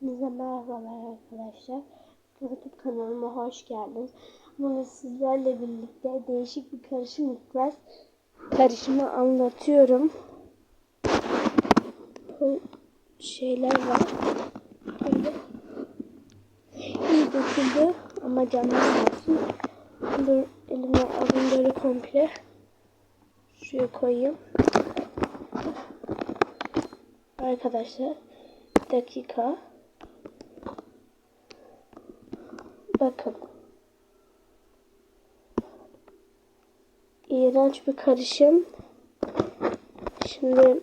Hepinize merhabalar arkadaşlar. YouTube kanalıma hoş geldiniz. Bugün sizlerle birlikte değişik bir karışım yapacağız. Karışımı anlatıyorum. Bu şeyler var. Böyle iyi döküldü ama canlar olsun. Dur elime alayım böyle komple. Şuraya koyayım. Arkadaşlar dakika. Bakın. İğrenç bir karışım. Şimdi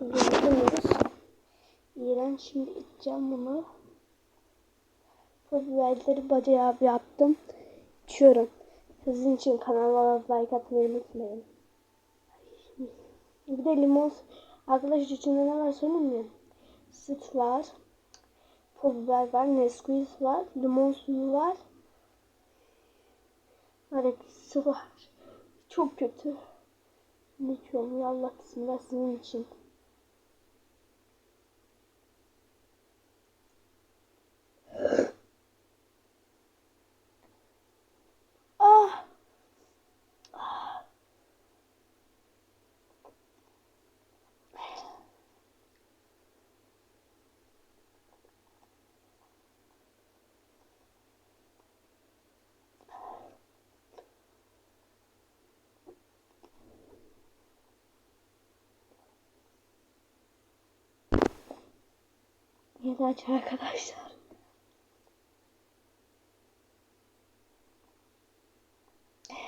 gördünüz. İğrenç şimdi içeceğim bunu. Bu biberleri bacağı yaptım. İçiyorum. Sizin için kanalıma like atmayı unutmayın. Bir de limon. Arkadaşlar içinde ne var söyleyeyim mi? Süt var. Pul biber var. Nesquik var. Limon suyu var. Hareketi var. Çok kötü. Ne içiyorum ya Allah bismillah sizin için. İğrenç arkadaşlar.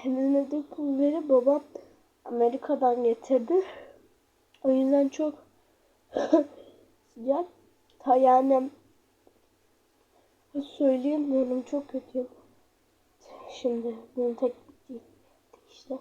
Bizim evde pulveri babam Amerika'dan getirdi. O yüzden çok sıcak. Ta yani söyleyemiyorum çok kötüyüm. Şimdi benim tek değil işte.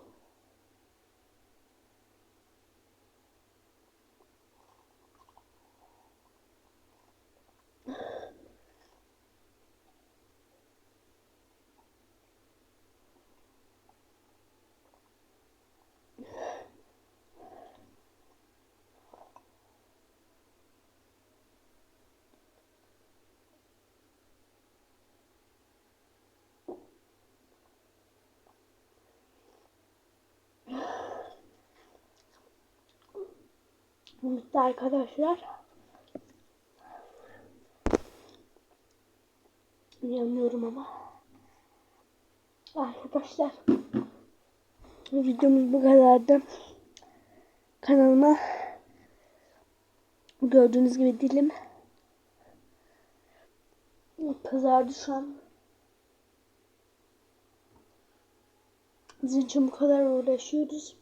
Bitti arkadaşlar. Yanıyorum ama. Arkadaşlar. Videomuz bu kadardı. Kanalıma gördüğünüz gibi dilim kızardı şu an. Sizin için bu kadar uğraşıyoruz.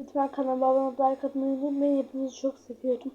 Lütfen kanalıma abone olmayı, like atmayı unutmayın. Hepinizi çok seviyorum.